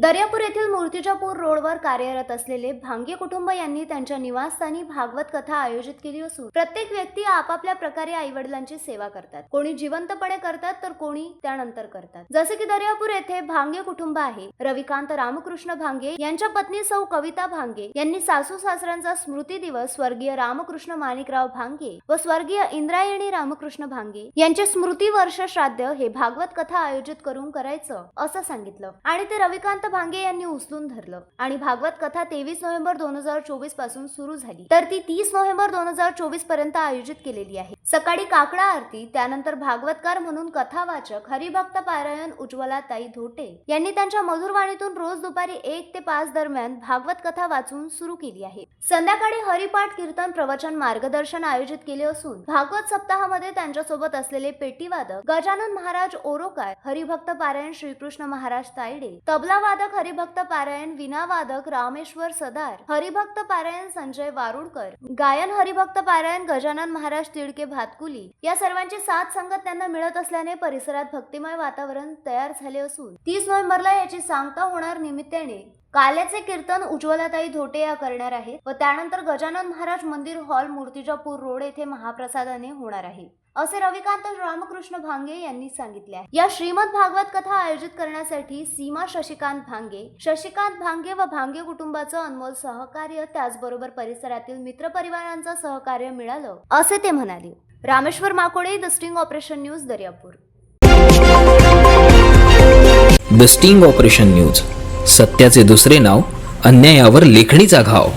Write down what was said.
दर्यापूर येथील मूर्तिजापूर रोडवर कार्यरत असलेले भांगे कुटुंब यांनी त्यांच्या निवासस्थानी भागवत कथा आयोजित केली असून प्रत्येक व्यक्ती आपापल्या प्रकारे आई वडिलांची सेवा करतात. कोणी जिवंतपणे करतात तर कोणी त्यानंतर करतात. जसे की दर्यापूर येथे भांगे कुटुंब आहे. रविकांत रामकृष्ण भांगे यांच्या पत्नी सौ कविता भांगे यांनी सासू सासऱ्यांचा स्मृती दिवस स्वर्गीय रामकृष्ण माणिकराव भांगे व स्वर्गीय इंद्रायणी रामकृष्ण भांगे यांचे स्मृती वर्ष श्राद्ध हे भागवत कथा आयोजित करून करायचं असं सांगितलं. आणि ते रविकांत भांगे यांनी उचलून धरलं. आणि भागवत कथा तेवीस नोव्हेंबर दोन हजार चोवीसपासून सुरू झाली. तर ती तीस नोव्हेंबर दोन हजार चोवीसपर्यंत आयोजित केलेली आहे. सकाळी काकडा आरती त्यानंतर भागवतकार म्हणून कथावाचक हरिभक्त पारायण उज्ज्वला ताई धोटे यांनी त्यांच्या मधुरवाणीतून रोज दुपारी एक ते पाच दरम्यान भागवत कथा वाचून सुरू केली आहे. संध्याकाळी हरिपाठ कीर्तन प्रवचन मार्गदर्शन आयोजित केले असून भागवत सप्ताहामध्ये त्यांच्यासोबत असलेले पेटीवादक गजानन महाराज ओरोकार हरिभक्त पारायण श्रीकृष्ण महाराज तायडे तबला वादक हरिभक्त पारायण विना वादक रामेश्वर सदार हरिभक्त पारायण संजय वारुडकर गायन हरिभक्त पारायण गजानन महाराज तिडके भातकुली या सर्वांची साथ संगत त्यांना मिळत असल्याने परिसरात भक्तिमय वातावरण तयार झाले असून तीस नोव्हेंबरला याची सांगता होणार निमित्ताने काल्याचे कीर्तन उज्ज्वलाताई धोटे या करणार आहेत व त्यानंतर गजानन महाराज मंदिर हॉल मूर्तिजापूर रोड येथे महाप्रसादाने होणार आहे. असे रविकांत रामकृष्ण भांगे यांनी सांगितले आहे. या श्रीमद भागवत कथा आयोजित करण्यासाठी सीमा शशिकांत भांगे शशिकांत भांगे व भांगे कुटुंबाचं अनमोल सहकार्य त्याचबरोबर परिसरातील मित्रपरिवारांचं सहकार्य मिळालं असे ते म्हणाले. Rameshwar Makode the sting operation news Daryapur. The sting operation news सत्याचे दुसरे नाव अन्यायावर लेखणीचा घाव.